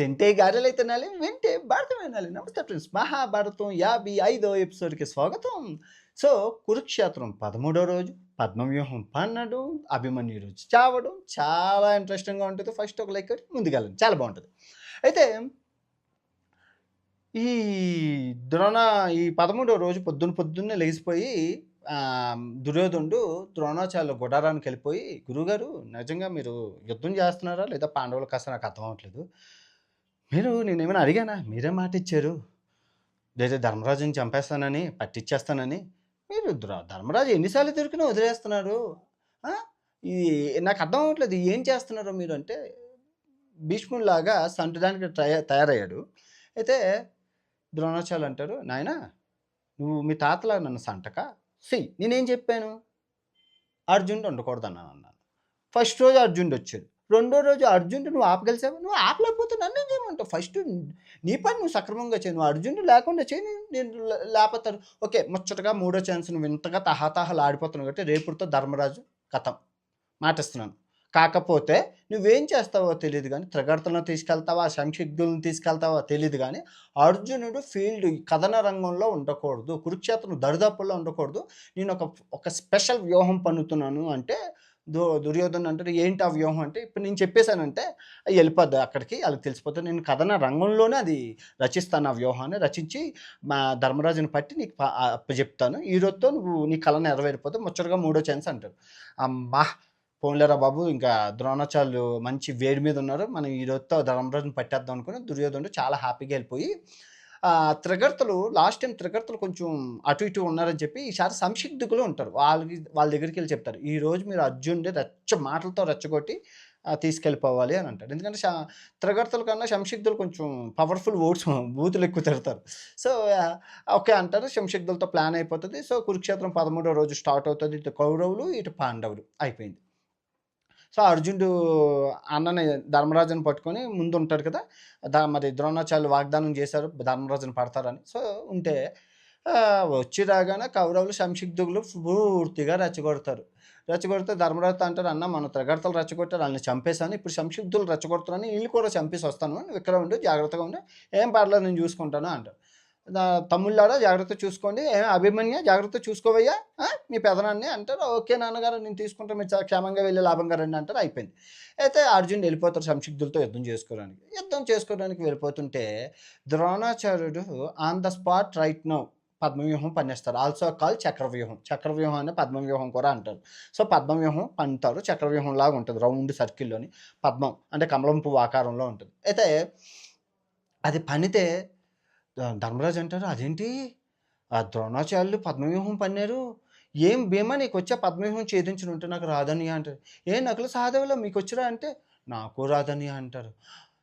తింటే గారెలు తినాలి వింటే భారతం వినాలి. నమస్తే ఫ్రెండ్స్ మహాభారతం యాభై ఐదో ఎపిసోడ్కి స్వాగతం. సో కురుక్షేత్రం పదమూడో రోజు పద్మవ్యూహం పన్నడం అభిమన్యు రోజు చావడం చాలా ఇంట్రెస్టింగ్గా ఉంటుంది. ఫస్ట్ ఒక లైక్ ముందుకెళ్ళండి చాలా బాగుంటుంది. అయితే ఈ ద్రోణ ఈ పదమూడో రోజు పొద్దున్న పొద్దున్నే లేచిపోయి దుర్యోధనుడు ద్రోణాచార్య గుడారానికి వెళ్ళిపోయి గురుగారు నిజంగా మీరు యుద్ధం చేస్తున్నారా లేదా పాండవుల కాస్త నాకు అర్థం అవ్వట్లేదు. మీరు నేనేమైనా అడిగానా? మీరే మాట ఇచ్చారు. లేదా ధర్మరాజుని చంపేస్తానని పట్టిచ్చేస్తానని. మీరు ధర్మరాజు ఎన్నిసార్లు దొరికినా వదిలేస్తున్నారు ఈ ఇది నాకు అర్థం అవ్వట్లేదు. ఏం చేస్తున్నారు మీరు అంటే భీష్ముడిలాగా సంటడానికి తయారయ్యాడు. అయితే ద్రోణాచార్యులు అంటారు నాయనా నువ్వు మీ తాతలా నన్ను సంటక? సి నేనేం చెప్పాను? అర్జునుడు ఉండకూడదు అన్నాను అన్నాను. ఫస్ట్ రోజు అర్జునుడు వచ్చాడు. రెండో రోజు అర్జునుడు నువ్వు ఆపగలిసావు? నువ్వు ఆపలేకపోతే నన్ను చేయమంటావు? ఫస్ట్ నీ పని నువ్వు సక్రమంగా చేయి. నువ్వు అర్జునుడు లేకుండా చేయి నేను- లేకపోతాను ఓకే ముచ్చటగా మూడో ఛాన్స్ నువ్వు ఇంతగా తహాతహాలు ఆడిపోతున్నావు కాబట్టి రేపుతో ధర్మరాజు కథం మాటిస్తున్నాను. కాకపోతే నువ్వేం చేస్తావో తెలియదు కానీ త్రిగర్తను తీసుకెళ్తావా సంక్షిగ్ధులను తీసుకెళ్తావా తెలియదు కానీ అర్జునుడు ఫీల్డ్ కథన రంగంలో ఉండకూడదు. కురుక్షేత్రం దరిదాపుల్లో ఉండకూడదు. నేను ఒక ఒక స్పెషల్ వ్యూహం పన్నుతున్నాను అంటే దో దుర్యోధన అంటారు ఏంటి ఆ వ్యూహం? అంటే ఇప్పుడు నేను చెప్పేశానంటే వెళ్ళిపోద్ది అక్కడికి వాళ్ళకి తెలిసిపోతుంది నేను కథన రంగంలోనే అది రచిస్తాను ఆ వ్యూహాన్ని రచించి మా ధర్మరాజుని పట్టి నీకు చెప్తాను. ఈ రోజుతో నువ్వు నీ కళ నెరవేరిపోతే ముచ్చటగా మూడో ఛాన్స్ అంటారు. అమ్మా! పోన్లేరా బాబు ఇంకా ద్రోణాచార్యులు మంచి వేడి మీద ఉన్నారు. మనం ఈ రోజుతో ధర్మరాజుని పట్టేద్దాం అనుకుని దుర్యోధనుడు చాలా హ్యాపీగా వెళ్ళిపోయి త్రిగర్తలు లాస్ట్ టైం త్రిగర్తలు కొంచెం అటు ఇటు ఉన్నారని చెప్పి ఈసారి సంసిగ్ధులు ఉంటారు. వాళ్ళకి వాళ్ళ దగ్గరికి వెళ్ళి చెప్తారు. ఈ రోజు మీరు అర్జునుడి రెచ్చ మాటలతో రెచ్చగొట్టి తీసుకెళ్ళిపోవాలి అని అంటారు. ఎందుకంటే త్రిగర్తల కన్నా సంసిగ్ధులు కొంచెం పవర్ఫుల్ ఓట్స్ బూతులు ఎక్కువ తిడతారు. సో ఓకే అంటారు. సంసిగ్ధులతో ప్లాన్ అయిపోతుంది. సో కురుక్షేత్రం పదమూడో రోజు స్టార్ట్ అవుతుంది. ఇటు కౌరవులు ఇటు పాండవులు. అయిపోయింది. సో అర్జునుడు అన్నని ధర్మరాజుని పట్టుకొని ముందు ఉంటాడు కదా దా మరి ద్రోణాచార్యులు వాగ్దానం చేశారు ధర్మరాజుని పడతారని. సో ఉంటే వచ్చి రాగానే కౌరవులు సంసిగ్ధులు పూర్తిగా రెచ్చగొడతారు. రెచ్చగొడితే ధర్మరాజు అంటారు అన్న మన త్రిగడతలు రెచ్చగొట్టారు వాళ్ళని చంపేశాను ఇప్పుడు సంసిగ్ధులు రెచ్చగొడతారని వీళ్ళు కూడా చంపేసి వస్తాను ఇక్కడ ఉండి జాగ్రత్తగా ఉండి ఏం పర్లేదు నేను చూసుకుంటాను అంటారు. తమ్ముళ్ళారా జాగ్రత్త చూసుకోండి. అభిమన్య జాగ్రత్త చూసుకోవయ్యా. మీ పెదనాన్ని అంటారు. ఓకే నాన్నగారు నేను తీసుకుంటాను మీరు చాలా క్షేమంగా వెళ్ళి లాభంగా రండి అంటారు. అయిపోయింది. అయితే అర్జున్ వెళ్ళిపోతారు సంసిగ్ధులతో యుద్ధం చేసుకోవడానికి. యుద్ధం చేసుకోవడానికి వెళ్ళిపోతుంటే ద్రోణాచార్యుడు on the spot right now పద్మవ్యూహం పన్నేస్తారు. Also call chakravyuham. Chakravyuham అని పద్మవ్యూహం కూడా అంటారు. సో పద్మవ్యూహం పన్నుతారు చక్రవ్యూహం లాగా ఉంటుంది. రౌండ్ సర్కిల్లోని పద్మం అంటే కమలం పువ్వు ఆకారంలో ఉంటుంది. అయితే అది పనితే ధర్మరాజు అంటారు అదేంటి? ఆ ద్రోణాచార్యులు పద్మవ్యూహం పన్నారు. ఏం భీమా నీకు వచ్చే పద్మవ్యూహం ఛేదించిన ఉంటే నాకు రాదనియా అంటారు. ఏ నకుల సహదేవులో మీకు వచ్చిరా? అంటే నాకు రాదనియా అంటారు.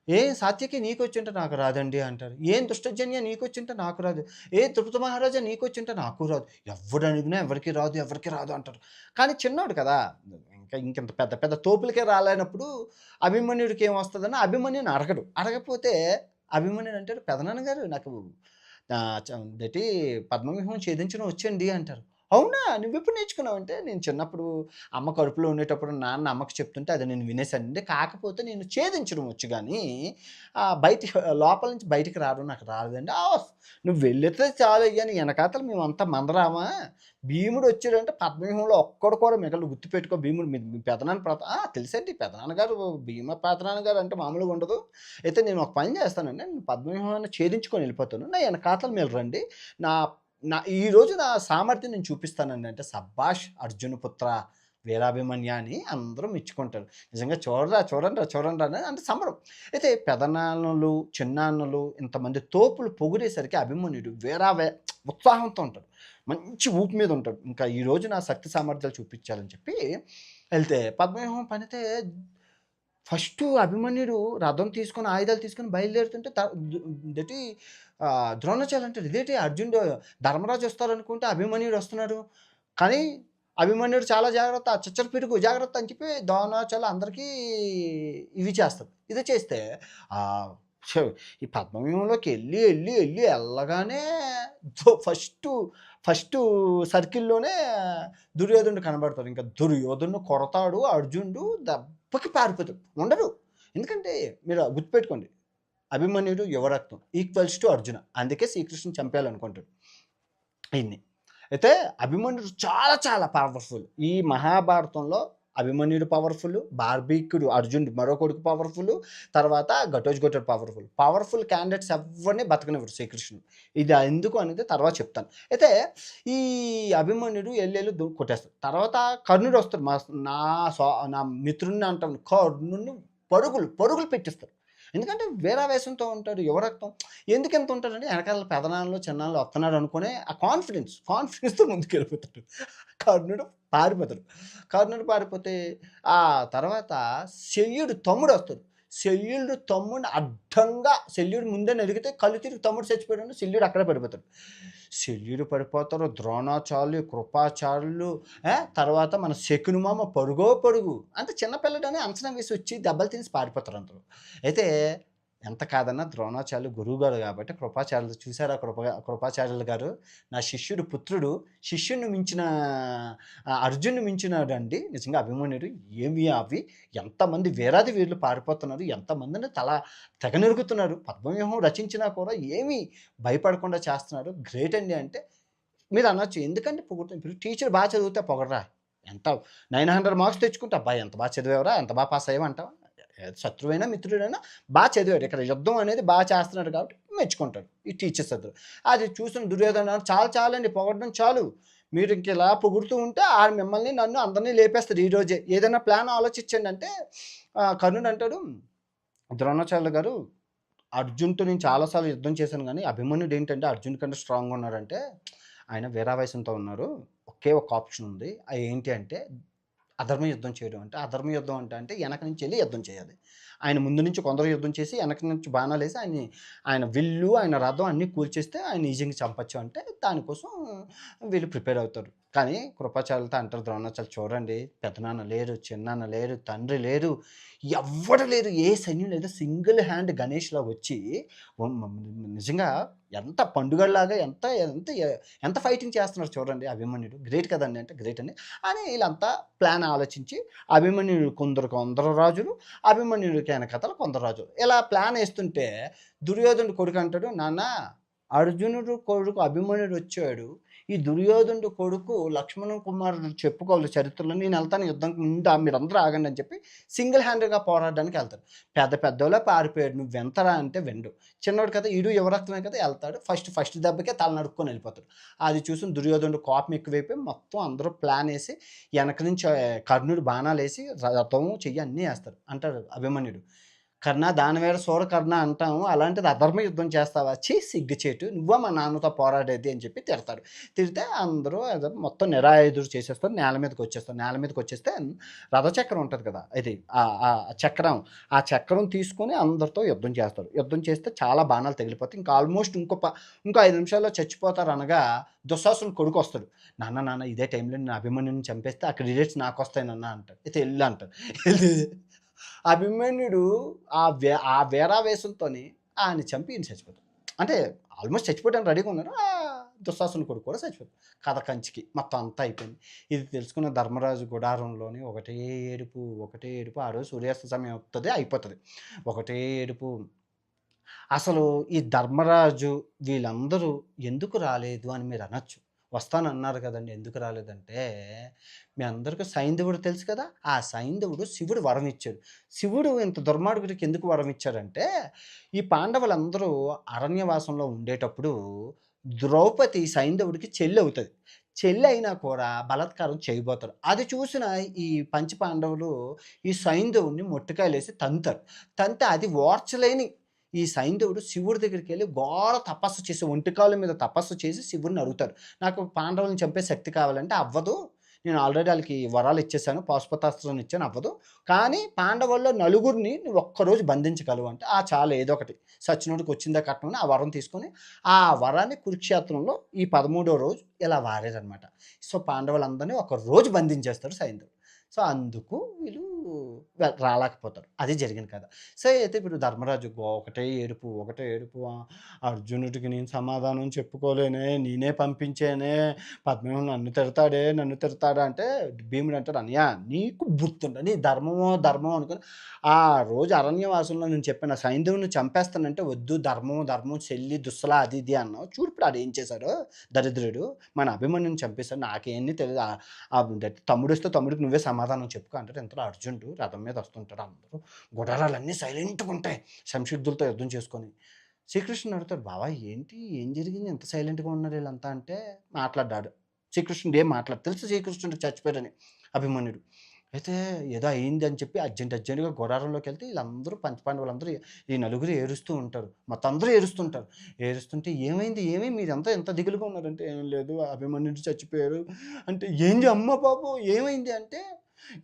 ఏ సాత్యకి నీకు వచ్చింటే నాకు రాదండి అంటారు. ఏం దుష్టజన్య నీకు వచ్చింటే నాకు రాదు. ఏ తిరుపతి మహారాజా నీకు వచ్చింటే నాకు రాదు. ఎవడు అడిగినా ఎవరికి రాదు ఎవరికి రాదు అంటారు. కానీ చిన్నోడు కదా ఇంకా ఇంకెంత పెద్ద పెద్ద తోపులకే రాలేనప్పుడు అభిమన్యుడికి ఏం వస్తుందని అభిమన్యుని అడగడు. అడగపోతే అభిమన్యుడు అంటారు పెదనాన్న గారు నాకు దటి పద్మవ్యూహం ఛేదించడం వచ్చండి అంటారు. అవునా? నువ్వు ఎప్పుడు నేర్చుకున్నావు? అంటే నేను చిన్నప్పుడు అమ్మ కడుపులో ఉండేటప్పుడు నాన్న అమ్మకి చెప్తుంటే అది నేను వినేసానండి కాకపోతే నేను ఛేదించడం వచ్చు కానీ బయట లోపల నుంచి బయటికి రావడం నాకు రాలేదండి. ఆఫ్! నువ్వు వెళ్ళితే చాలు అయ్యాను వెనకాతలు మేమంతా మందరామా? భీముడు వచ్చాడంటే పద్మవ్యూహంలో ఒక్కడు కూడా మిగలు గుర్తుపెట్టుకో భీముడు మీ పెదనాన్న ప్రత తెలుసండి పెదనాన్న గారు భీమ పెదనాన్నగారు అంటే మామూలుగా ఉండదు. అయితే నేను ఒక పని చేస్తానండి నేను పద్మవ్యూహాన్ని ఛేదించుకొని వెళ్ళిపోతాను. నా వెనకాతలు మీరు రండి. నా నా ఈ రోజు నా సామర్థ్యం నేను చూపిస్తానండి అంటే సబ్బాష్ అర్జున పుత్ర వీరాభిమన్య అని అందరూ మెచ్చుకుంటారు. నిజంగా చూడరా చూడండి రా చూడండి అని అంటే సంబరం. అయితే పెదనాన్నలు చిన్నాన్నలు ఇంతమంది తోపులు పొగిడేసరికి అభిమన్యుడు వీరా ఉత్సాహంతో ఉంటాడు. మంచి ఊపు మీద ఉంటాడు. ఇంకా ఈ రోజు నా శక్తి సామర్థ్యాలు చూపించాలని చెప్పి వెళ్తే పద్మవ్యూహం పనితే ఫస్ట్ అభిమన్యుడు రథం తీసుకొని ఆయుధాలు తీసుకొని బయలుదేరుతుంటే దటి ఆ, ద్రోణాచార్య అంటాడు ఇదేంటి అర్జునుడు ధర్మరాజు వస్తారనుకుంటే అభిమన్యుడు వస్తున్నాడు. కానీ అభిమన్యుడు చాలా జాగ్రత్త చచ్చర పిరుగు జాగ్రత్త అని చెప్పి ద్రోణాచార్య అందరికీ ఇవి చేస్తారు. ఇది చేస్తే ఈ పద్మవ్యూహంలోకి వెళ్ళి వెళ్ళి వెళ్ళి వెళ్ళగానే ఫస్ట్ ఫస్ట్ సర్కిల్లోనే దుర్యోధనుడు కనబడతాడు. ఇంకా దుర్యోధను కొడతాడు అర్జునుడు దెబ్బకి పారిపోతాడు. ఉండడు ఎందుకంటే మీరు గుర్తుపెట్టుకోండి అభిమన్యుడు యువరక్తం ఈక్వల్స్ టు అర్జున. అందుకే శ్రీకృష్ణుని చంపేయాలనుకుంటాడు. ఇన్ని అయితే అభిమన్యుడు చాలా చాలా పవర్ఫుల్ ఈ మహాభారతంలో అభిమన్యుడు పవర్ఫుల్ బార్బీకుడు అర్జునుడు మరో కొడుకు పవర్ఫుల్ తర్వాత ఘటోజ్ ఘటోడ్ పవర్ఫుల్ పవర్ఫుల్ క్యాండిడేట్స్ ఎవరిని బతకనివ్వరు శ్రీకృష్ణుడు. ఇది ఎందుకు అనేది తర్వాత చెప్తాను. అయితే ఈ అభిమన్యుడు ఎల్లెళ్ళు దు- కొట్టేస్తాడు. తర్వాత కర్ణుడు వస్తాడు. మా నా సో నా మిత్రుడిని అంటాను కర్ణుడిని పరుగులు పరుగులు పెట్టిస్తారు ఎందుకంటే వేరావేశంతో ఉంటాడు యువరక్తం ఎందుకు ఎంత ఉంటాడంటే వెనకాల పెదనాళ్ళు చిన్నాళ్ళు వస్తున్నాడు అనుకునే ఆ కాన్ఫిడెన్స్ కాన్ఫిడెన్స్తో ముందుకు వెళ్ళిపోతాడు. కర్ణుడు పారిపోతాడు. కర్ణుడు పారిపోతే ఆ తర్వాత శల్యుడు తమ్ముడు వస్తాడు. శల్యుడు తమ్ముడు అర్థంగా శల్యుడు ముందే ఎదిగితే కళ్ళు తిరిగి తమ్ముడు చచ్చిపోయాడు శల్యుడు అక్కడే పడిపోతాడు. శల్యుడు పడిపోతారు ద్రోణాచార్యులు కృపాచార్యులు తర్వాత మన శకునుమామ పరుగో పరుగు. అంత చిన్నపిల్లడని అంచనా వేసి వచ్చి దెబ్బలు తినేసి పారిపోతారు అందరూ అయితే ఎంత కాదన్నా ద్రోణాచార్యులు గురువు గారు కాబట్టి కృపాచార్యులు చూసారా కృప కృపాచార్యులు గారు? నా శిష్యుడు పుత్రుడు శిష్యుని మించిన అర్జున్ను అర్జునుని మించినాడు అండి నిజంగా అభిమన్యుడు ఏమి అవి? ఎంతమంది వేరాది వీరులు పారిపోతున్నారు ఎంతమందిని తల తెగనెరుగుతున్నారు పద్మవ్యూహం రచించినా కూడా ఏమీ భయపడకుండా చేస్తున్నారు. గ్రేట్ అండి అంటే మీరు అనొచ్చు. ఎందుకంటే పొగుడుతుంది ఇప్పుడు టీచర్ బాగా చదివితే పొగడరా? ఎంత నైన్ హండ్రెడ్ మార్క్స్ తెచ్చుకుంటే అబ్బాయి ఎంత బాగా చదివేవరా? ఎంత బాగా పాస్ అయ్యామంటావా శత్రువైనా మిత్రుడైనా బాగా చదివాడు. ఇక్కడ యుద్ధం అనేది బాగా చేస్తున్నాడు కాబట్టి మెచ్చుకుంటాడు ఈ టీచర్స్ అందరూ. అది చూసిన దుర్యోధన చాలు చాలండి పొగడడం చాలు. మీరు ఇంక ఇలా పొగుడుతూ ఉంటే ఆ మిమ్మల్ని నన్ను అందరినీ లేపేస్తారు ఈరోజే ఏదైనా ప్లాన్ ఆలోచించండి అంటే కర్ణుడు అంటాడు ద్రోణాచార్యులు గారు అర్జున్తో నేను చాలాసార్లు యుద్ధం చేశాను కానీ అభిమన్యుడు ఏంటంటే అర్జున్ కంటే స్ట్రాంగ్గా ఉన్నారంటే ఆయన వీరావేశంతో ఉన్నారు. ఒకే ఒక ఆప్షన్ ఉంది. అది ఏంటి అంటే అధర్మ యుద్ధం చేయడం అంటే అధర్మ యుద్ధం అంటే అంటే వెనక నుంచి వెళ్ళి యుద్ధం చేయాలి. ఆయన ముందు నుంచి కొందరు యుద్ధం చేసి వెనక నుంచి బాణాలు వేసి ఆయన ఆయన విల్లు ఆయన రథం అన్నీ కూల్చేస్తే ఆయన ఈజీగా చంపచ్చు అంటే దానికోసం వీళ్ళు ప్రిపేర్ అవుతారు. కానీ కృపాచార్యులతో అంటారు ద్రోణాచార్య చూడండి పెద్దనాన్న లేరు చిన్నాన్న లేరు తండ్రి లేరు ఎవ్వడు లేరు ఏ సైన్యం లేదు. సింగిల్ హ్యాండ్ గణేష్లా వచ్చి నిజంగా ఎంత పండుగలాగా ఎంత ఎంత ఎంత ఫైటింగ్ చేస్తున్నారు చూడండి అభిమన్యుడు. గ్రేట్ కదండి అంటే గ్రేట్ అని అని వీళ్ళంతా ప్లాన్ ఆలోచించి అభిమన్యుడు కొందరు కొందరు రాజులు అభిమన్యుడికి కథలు కొందరు రాజులు. ఇలా ప్లాన్ వేస్తుంటే దుర్యోధనుడు కొడుకు అంటాడు నాన్న అర్జునుడు కొడుకు అభిమన్యుడు వచ్చాడు ఈ దుర్యోధనుడు కొడుకు లక్ష్మణ్ కుమారుడు చెప్పుకోవాలి చరిత్రలో. నేను వెళ్తాను యుద్ధం ముందు మీరందరూ ఆగండి అని చెప్పి సింగిల్ హ్యాండెడ్గా పోరాడడానికి వెళ్తాడు. పెద్ద పెద్దోళ్ళే పారిపోయాడు. నువ్వు వెంతరా అంటే వెండు. చిన్నోడు కదా ఈడు యువరక్తమే కదా వెళ్తాడు. ఫస్ట్ ఫస్ట్ దెబ్బకే తల నడుక్కొని వెళ్ళిపోతాడు. అది చూసి దుర్యోధనుడు కోపం ఎక్కువైపోయి మొత్తం అందరూ ప్లాన్ వేసి వెనక నుంచి కర్ణుడు బాణాలు వేసి రథము చెయ్యి అన్నీ వేస్తారు అంటాడు అభిమన్యుడు. కర్ణ దాని వేరే సూర కర్ణ అంటాము. అలాంటిది అధర్మ యుద్ధం చేస్తావా? చీ సిగ్గుచేటు నువ్వా మా నాన్నతో పోరాడేది అని చెప్పి తిడతాడు. తిడితే అందరూ అదే మొత్తం నిరాయుధుడు చేసేస్తారు. నేల మీదకి వచ్చేస్తారు. నేల మీదకి వచ్చేస్తే రథచక్రం ఉంటుంది కదా? ఇది ఆ ఆ చక్రం. ఆ చక్రం తీసుకొని అందరితో యుద్ధం చేస్తారు. యుద్ధం చేస్తే చాలా బాణాలు తగిలిపోతాయి. ఇంకా ఆల్మోస్ట్ ఇంకో ఇంకో ఐదు నిమిషాల్లో చచ్చిపోతారు అనగా దుశ్శాసుని కొడుకు వస్తాడు. నాన్న నాన్న ఇదే టైంలో నేను అభిమన్యుని చంపేస్తే ఆ క్రెడిట్స్ నాకు వస్తాయి నాన్న అంటాడు. అయితే వెళ్ళు అంటాడు. వెళ్ళి అభిమన్యుడు ఆ వే ఆ వేరావేశంతో ఆయన చంపి ఈయన చచ్చిపోతాడు. అంటే ఆల్మోస్ట్ చచ్చిపోవడానికి రెడీగా ఉన్నారు. ఆ కొడుకు కూడా చచ్చిపోతాడు. కథ కంచికి మొత్తం అంతా అయిపోయింది. ఇది తెలుసుకున్న ధర్మరాజు గుడారంలోని ఒకటే ఏడుపు ఒకటే ఏడుపు ఆ రోజు సూర్యాస్త సమయం అవుతుంది అయిపోతుంది. ఒకటే ఏడుపు. అసలు ఈ ధర్మరాజు వీళ్ళందరూ ఎందుకు రాలేదు అని మీరు అనొచ్చు? వస్తానన్నారు కదండి. ఎందుకు రాలేదంటే మీ అందరికీ సైంధవుడు తెలుసు కదా ఆ సైంధవుడు శివుడు వరం ఇచ్చాడు శివుడు ఇంత దుర్మార్గుడికి ఎందుకు వరం ఇచ్చాడంటే ఈ పాండవులందరూ అరణ్యవాసంలో ఉండేటప్పుడు ద్రౌపది సైంధవుడికి చెల్లి అవుతుంది. చెల్లి అయినా కూడా బలాత్కారం చేయబోతారు అది చూసిన ఈ పంచ పాండవులు ఈ సైంధవుడిని మొట్టకాయలేసి తంతారు. తంతే అది ఓర్చలేని ఈ సైంధవుడు శివుడి దగ్గరికి వెళ్ళి ఘోర తపస్సు చేసి ఒంటికాల మీద తపస్సు చేసి శివుడిని అడుగుతారు నాకు పాండవులను చంపే శక్తి కావాలంటే అవ్వదు. నేను ఆల్రెడీ వాళ్ళకి వరాలు ఇచ్చేసాను పాశుపతాస్త్రం ఇచ్చాను అవ్వదు. కానీ పాండవుల్లో నలుగురిని నువ్వు ఒక్కరోజు బంధించగలవు అంటే ఆ చాలా ఏదో ఒకటి. సచ్చినోడికి వచ్చిందా కట్నం ఆ వరం తీసుకొని ఆ వరాన్ని కురుక్షేత్రంలో ఈ పదమూడో రోజు ఇలా వారారనమాట సో పాండవులందరినీ ఒక రోజు బంధించేస్తారు సైంధవుడు. సో అందుకు వీళ్ళు రాలేకపోతారు. అది జరిగింది కదా సో అయితే ఇప్పుడు ధర్మరాజు ఒకటే ఏడుపు ఒకటే ఏడుపు అర్జునుడికి నేను సమాధానం చెప్పుకోలేనే నేనే పంపించేనే పద్మం నన్ను తిడతాడే నన్ను తిడతాడా అంటే భీముడు అంటాడు అన్నయ్య నీకు గుర్తుండ నీ ధర్మమో ధర్మం అనుకుని ఆ రోజు అరణ్యవాసంలో నేను చెప్పిన సైంధవుని చంపేస్తానంటే వద్దు ధర్మం ధర్మం చెల్లి దుస్సల అది ఇది అన్నావు. చూడు ఆడు ఏం చేశాడో దరిద్రుడు మన అభిమన్యుని చంపేశాడు నాకేంది తెలియదు ఆ- తమ్ముడు తమ్ముడికి నువ్వే సమాధానం చెప్పుకో అంటారు ఇంతలో అర్జునుడు రథం మీద వస్తుంటారు అందరూ. గుడారాలన్నీ సైలెంట్గా ఉంటాయి. సంసిద్ధులతో యుద్ధం చేసుకొని. శ్రీకృష్ణుడు అడుగుతాడు బావా ఏంటి? ఏం జరిగింది? ఎంత సైలెంట్గా ఉన్నారు వీళ్ళంతా? అంటే మాట్లాడ్డాడు శ్రీకృష్ణుడు ఏం మాట్లాడు తెలుసు శ్రీకృష్ణుడు చచ్చిపోయాడని అభిమన్యుడు. అయితే ఏదో అయింది అని చెప్పి అర్జెంట్ అర్జెంటుగా గుడారంలోకి వెళ్తే వీళ్ళందరూ పంచపాండవులందరూ ఈ నలుగురు ఏరుస్తూ ఉంటారు. మొత్తం అందరూ ఏరుస్తుంటారు. ఏరుస్తుంటే ఏమైంది? ఏమై? మీరంతా ఎంత దిగులుగా ఉన్నారంటే ఏం లేదు. అభిమన్యుడు చచ్చిపోయారు. అంటే ఏంది అమ్మ బాబు? ఏమైంది? అంటే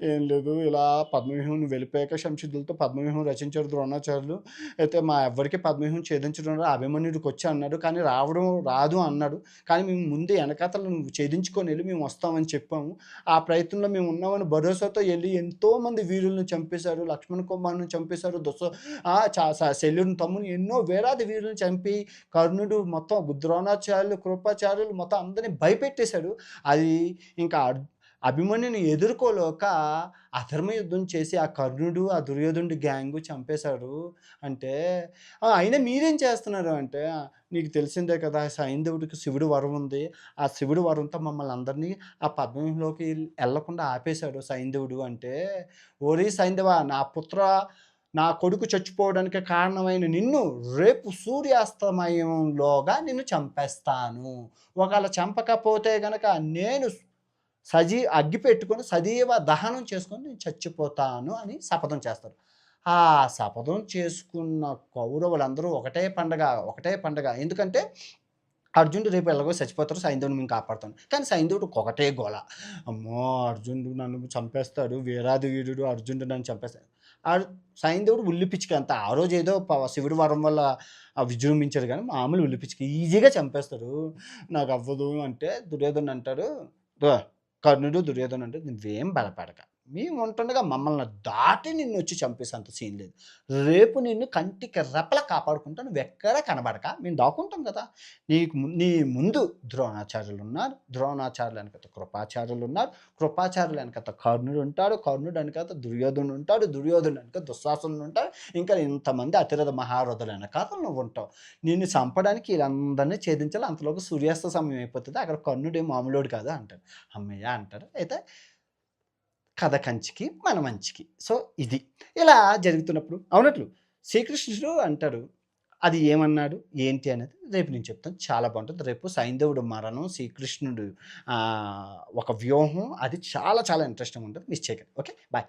ఏం లేదు ఇలా పద్మవ్యూహం వెళ్ళిపోయాక శంషిద్దులతో పద్మవ్యూహం రచించారు ద్రోణాచార్యులు. అయితే మా ఎవ్వరికి పద్మవ్యూహం ఛేదించడం అభిమన్యుడికి వచ్చి అన్నాడు. కానీ రావడం రాదు అన్నాడు. కానీ మేము ముందే వెనకాతలు నువ్వు ఛేదించుకొని వెళ్ళి మేము వస్తామని చెప్పాము. ఆ ప్రయత్నంలో మేము ఉన్నామని భరోసాతో వెళ్ళి ఎంతోమంది వీరులను చంపేశారు. లక్ష్మణ్ కుమార్ను చంపేశారు. దొస ఆ శల్యుని తమ్ముని ఎన్నో వేలాది వీరులను చంపి కర్ణుడు మొత్తం ద్రోణాచార్యులు కృపాచార్యులు మొత్తం అందరినీ భయపెట్టేశాడు. అది ఇంకా అభిమన్యుని ఎదుర్కోలేక అధర్మ యుద్ధం చేసి ఆ కర్ణుడు ఆ దుర్యోధనుడి గ్యాంగు చంపేశాడు అంటే అయినా మీరేం చేస్తున్నారు అంటే నీకు తెలిసిందే కదా సైంధవుడికి శివుడు వరం ఉంది. ఆ శివుడు వరంతో మమ్మల్ని అందరినీ ఆ పద్మంలోకి వెళ్ళకుండా ఆపేశాడు సైంధవుడు అంటే ఓరి సైంధవ నా పుత్ర నా కొడుకు చచ్చిపోవడానికి కారణమైన నిన్ను రేపు సూర్యాస్తమయంలోగా నిన్ను చంపేస్తాను. ఒకవేళ చంపకపోతే గనక నేను సజీ అగ్గి పెట్టుకొని సజీవ దహనం చేసుకొని నేను చచ్చిపోతాను అని శపథం చేస్తారు. ఆ శపథం చేసుకున్న కౌరవులందరూ ఒకటే పండగ ఒకటే పండగ. ఎందుకంటే అర్జునుడు రేపు ఎలాగో చచ్చిపోతారు సైంధవుడు మేము కాపాడుతాను కానీ సైంధవుడు ఒకటే గోళ అమ్మో అర్జునుడు నన్ను చంపేస్తాడు వీరాది వీరుడు అర్జునుడు నన్ను చంపేస్తాడు. ఆ సైంధవుడు ఉల్లిపిచ్చికి అంత. ఆ రోజు ఏదో శివుడు శివుడి వరం వల్ల విజృంభించారు కానీ మామూలు ఉల్లిపిచ్చికి ఈజీగా చంపేస్తారు. నాకు అవ్వదు అంటే దుర్యోధన్ అంటాడు కర్ణుడు దుర్యోధన అంటే నువ్వేం బలపడక. మేము ఉంటుండగా మమ్మల్ని దాటి నిన్ను వచ్చి చంపేసేంత సీన్ లేదు. రేపు నిన్ను కంటికి రెప్పల కాపాడుకుంటా నువ్వు ఎక్కడ కనబడక. మేము దాక్కుంటాం కదా. నీకు నీ ముందు ద్రోణాచార్యులు ఉన్నారు. ద్రోణాచార్యులు వెనకత కృపాచార్యులు ఉన్నారు. కృపాచార్యులు వెనకత కర్ణుడు ఉంటాడు. కర్ణుడు వెనకత దుర్యోధనుడు ఉంటాడు. దుర్యోధనుడు వెనక దుశ్శాసనుడు ఉంటాడు ఇంకా ఇంతమంది అతిరథ మహారథుల వెనకాత నువ్వు ఉంటావు. నిన్ను చంపడానికి వీళ్ళందరినీ ఛేదించాలి. అంతలోకి సూర్యాస్త సమయం అయిపోతుంది. అక్కడ కర్ణుడు మామూలుడు కాదు అంటాడు. అమ్మయ్య అంటారు అయితే కథ కంచికి మన మంచికి. సో ఇది. ఇలా జరుగుతున్నప్పుడు అవునట్లు శ్రీకృష్ణుడు అంటాడు అది ఏమన్నాడు? ఏంటి అనేది రేపు నేను చెప్తాను. చాలా బాగుంటుంది. రేపు సైంధవుడు మరణం శ్రీకృష్ణుడు ఒక వ్యూహం అది చాలా చాలా ఇంట్రెస్టింగ్ ఉంటుంది. మిస్ చేయకండి ఓకే బాయ్